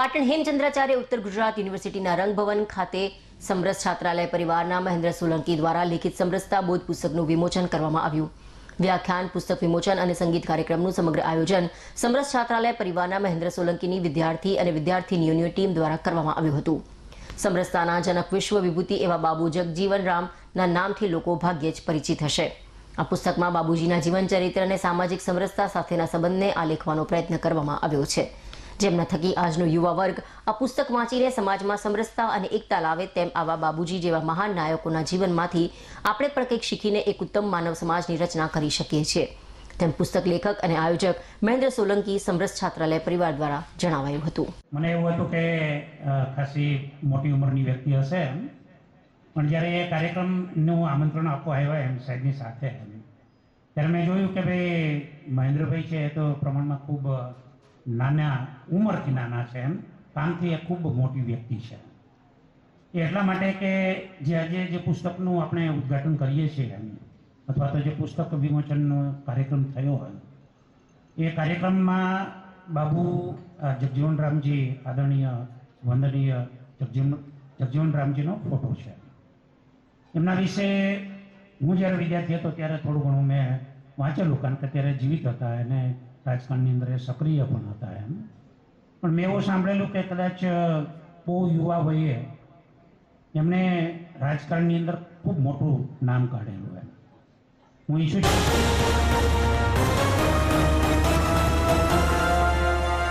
પાટણ હેમચંદ્રાચાર્ય ઉત્તર ગુજરાત યુનિવર્સિટીના રંગભવન ખાતે સમરસ છાત્રાલય પરિવારના મહેન્દ્ર સોલંકી દ્વારા લિખિત સમરસતા બોધ પુસ્તકનું વિમોચન કરવામાં આવ્યું. વ્યાખ્યાન, પુસ્તક વિમોચન અને સંગીત કાર્યક્રમનું સમગ્ર આયોજન સમરસ છાત્રાલય પરિવારના મહેન્દ્ર સોલંકીની વિદ્યાર્થી અને વિદ્યાર્થીનીઓની ટીમ દ્વારા કરવામાં આવ્યું હતું. સમરસતાના જનક વિશ્વ વિભૂતિ એવા બાબુ જગજીવન રામના નામથી લોકો ભાગ્યે જ પરિચિત હશે. આ પુસ્તકમાં બાબુજીના જીવન ચરિત્ર અને સામાજિક સમરસતા સાથેના સંબંધને આલેખવાનો પ્રયત્ન કરવામાં આવ્યો છે. જેમના થકી આજનો યુવા વર્ગ આ પુસ્તક વાંચીને સમાજમાં સમરસતા અને એકતા લાવે તેમ આવા બાબુજી જેવા મહાન નાયકોના જીવનમાંથી આપણે પણ કંઈક શીખીને એક ઉત્તમ માનવ સમાજની રચના કરી શકીએ છીએ. તેમ પુસ્તક લેખક અને આયોજક મહેન્દ્ર સોલંકી સમરસ છાત્રાલય પરિવાર દ્વારા જણાવાયું હતું. મને એવું હતું કે ખાસી મોટી ઉંમરની વ્યક્તિ હશે પણ જ્યારે એ કાર્યક્રમનું આમંત્રણ આપવા આવ્યા એમ, સાહેબની સાથે ત્યારે મેં જોયું કે ભાઈ મહેન્દ્રભાઈ છે એ તો પ્રમાણમાં ખૂબ નાના ઉંમરથી નાના છે એમ. પાંચથી એ ખૂબ મોટી વ્યક્તિ છે. એટલા માટે કે જે આજે જે પુસ્તકનું આપણે ઉદ્ઘાટન કરીએ છીએ એમ, અથવા તો જે પુસ્તક વિમોચનનો કાર્યક્રમ થયો હોય, એ કાર્યક્રમમાં બાબુ જગજીવનરામજી જગજીવન રામજી, આદરણીય, વંદનીય જગજીવન જગજીવન ફોટો છે. એમના વિશે હું જ્યારે વિદ્યાર્થી હતો ત્યારે થોડું ઘણું મેં વાંચેલું કારણ કે ત્યારે જીવિત હતા અને રાજકારણની અંદર એ સક્રિય પણ હતા એમ. પણ મેં એવું સાંભળેલું કે કદાચ બહુ યુવા વયે એમણે રાજકારણની અંદર ખૂબ મોટું નામ કાઢેલું એમ. હું ઈચ્છું છું